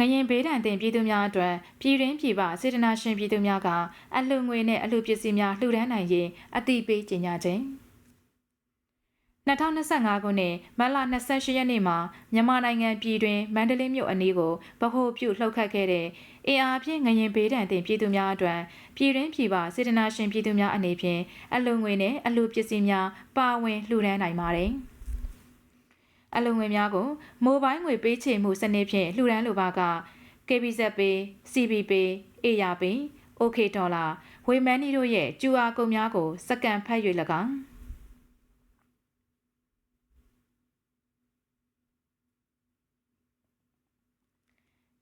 ငရင်ဘေးဒဏ်တင်ပြည်သူများအတွက်ပြည်ရင်းပြည်ပစေတနာရှင်ပြည်သူများကအလှငွေနဲ့အလှပစ္စည်းများလှူဒန်းနိုင်ရေးအတိပေးကြေညာခြင်း2025ခုနှစ်မတ်လ28ရက်နေ့မှာမြန်မာနိုင်ငံပြည်တွင်မန္တလေးမြို့အနီးကိုဗဟိုပြုလှုပ်ခတ်ခဲ့တဲ့အင်အားဖြင့်ငရင်ဘေးဒဏ်တင်ပြည်သူများအတွက်ပြည်တွင်းပြည်ပစေတနာရှင်ပြည်သူများအနေဖြင့်အလှငွေနဲ့အလှပစ္စည်းများပါဝင်လှူဒန်းနိုင်ပါတယ်။ အလုံငွေများကိုမိုဘိုင်းငွေပေးချေမှုစနစ်ဖြင့်လှူဒန်းလိုပါက KBZ Pay, CB Pay, AYA Pay, OK ဒေါ်လာဝေမန်နီတို့ရဲ့ QR ကုတ်များကိုစကန်ဖတ်၍၎င်း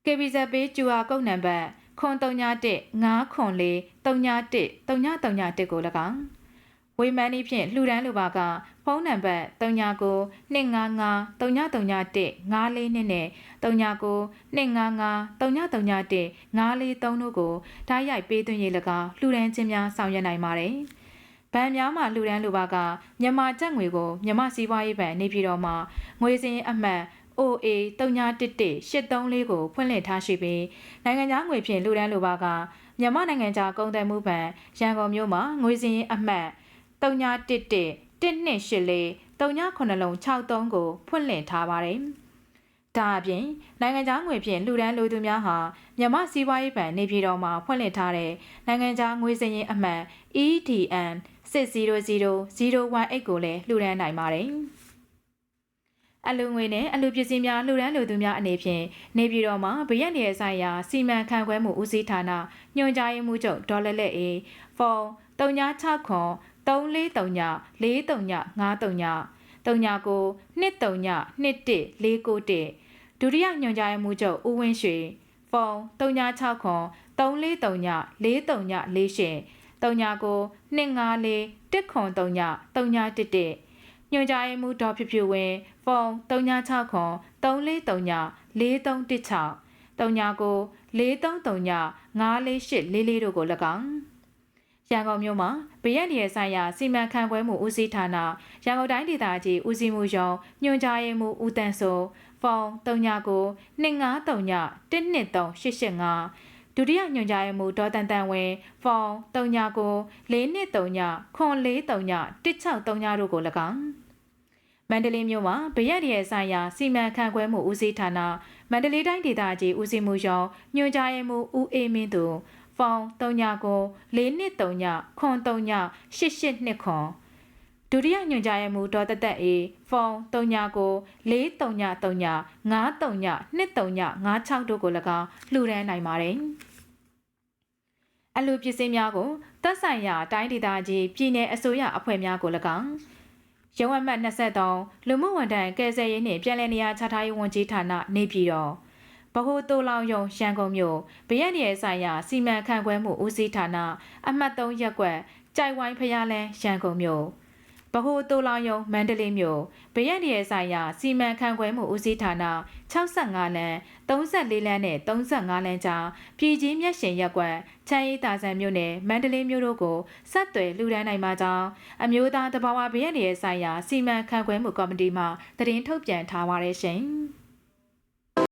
KBZ Pay QR ကုတ်နံပါတ်0319 904 391 331ကို၎င်း ဝေမန်နီဖြင့်လှူဒန်းလိုပါကဖုန်းနံပါတ်39 255 331 542နဲ့39 255 331 543တို့ကိုဓာတ်ရိုက်ပေးသွင်းရေး၎င်းလှူဒန်းခြင်းများဆောင်ရွက်နိုင်ပါတယ်။ဗန်များမှလှူဒန်းလိုပါကမြန်မာကျပ်ငွေကိုမြန်မာစီးပွားရေးဘဏ်နေပြည်တော်မှာငွေစင်းအမှတ် OA 391183ကိုဖွင့်လှစ်ထားရှိပြီးနိုင်ငံခြားငွေဖြင့်လှူဒန်းလိုပါကမြန်မာနိုင်ငံခြားကုန်သွယ်မှုဘဏ်ရန်ကုန်မြို့မှာငွေစင်းအမှတ်3911 1284 39လုံး63ကိုဖွင့်လှစ်ထားပါတယ်။ဒါအပြင်နိုင်ငံခြားငွေဖြင့်လှူဒန်းလိုသူများဟာမြန်မာစီးပွားရေးဘဏ်နေပြည်တော်မှာဖွင့်လှစ်ထားတဲ့နိုင်ငံခြားငွေစည်းအမှတ် EDN 600018ကိုလည်းလှူဒန်းနိုင်ပါတယ်။အလူငွေနဲ့အလူပစ္စည်းများလှူဒန်းလိုသူများအနေဖြင့်နေပြည်တော်မှာဗရက်နယ်ဆိုင်ရာစီမံခန့်ခွဲမှုဦးစီးဌာနညွှန်ကြားရေးမှူးချုပ်ဒေါ်လက်လက်အေးဖုန်း3969ခွန် 343ည439 5339 39ကို23ည2141ဒုတိယညွှန်ကြားရေးမှူးချုပ်ဦးဝင်းရွှေဖုန်း3969ခွန်343ည4348 39ကို254 1ခွန်3ည3911ညွှန်ကြားရေးမှူးဒေါ်ဖြူဖြူဝင်းဖုန်း396ခွန်343ည4316 39ကို433ည94844တို့ကို၎င်း ရန်ကုန်မြို့မှာဗရက်နယ်ဆိုင်ရာစီမံခန့်ခွဲမှုဦးစီးဌာနရန်ကုန်တိုင်းဒေသကြီးဦးစီးမှုရုံးညွှန်ကြားရေးမှူးဦးတန်းစိုးဖုန်း39 253ည123885ဒုတိယညွှန်ကြားရေးမှူးဒေါ်တန်တန်ဝင်းဖုန်း39 423ည943ည1639တို့ကို၎င်းမန္တလေးမြို့မှာဗရက်ရဲဆိုင်ရာစီမံခန့်ခွဲမှုဦးစီးဌာနမန္တလေးတိုင်းဒေသကြီးဦးစီးမှုရုံးညွှန်ကြားရေးမှူးဦးအေးမင်းသူဖု န်း39 423 03 8829ခွန်ဒုတိယညွှန်ကြားရေးမှူးဒေါ်တသက်အေးဖုန်း39 433 53 23 56တို့ကို၎င်းလှူဒန်းနိုင်ပါတယ်အလူပစ္စည်းများကိုသက်ဆိုင်ရာတိုင်းဒေသကြီးပြည်내အစိုးရအဖွဲ့များကို၎င်းရုံးအမှတ်23လူမှုဝန်ထမ်းကယ်ဆယ်ရေးနှင့်ပြည်내နေရာချထားရေးဝန်ကြီးဌာနနေပြည်တော် ဗဟိုတိုလောင်ယုံရန်ကုန်မြို့ဗရက်နယ်ဆိုင်ရာစီမံခန့်ခွဲမှုဦးစီးဌာနအမှတ်3ရပ်ကွက်ကြိုက်ဝိုင်းဖျားလန်းရန်ကုန်မြို့ဗဟိုတိုလောင်ယုံမန္တလေးမြို့ဗရက်နယ်ဆိုင်ရာစီမံခန့်ခွဲမှုဦးစီးဌာန65လမ်း34လမ်းနဲ့35လမ်းကြားပြည်ကြီးမျက်ရှင်ရပ်ကွက်ချမ်းရီတာဆန်မြို့နယ်မန္တလေးမြို့တို့ကိုဆက်သွယ်လူဒန်းနိုင်မှာကြောင်းအမျိုးသားတဘာဝဗရက်နယ်ဆိုင်ရာစီမံခန့်ခွဲမှုကော်မတီမှသတင်းထုတ်ပြန်ထားပါရရှင်။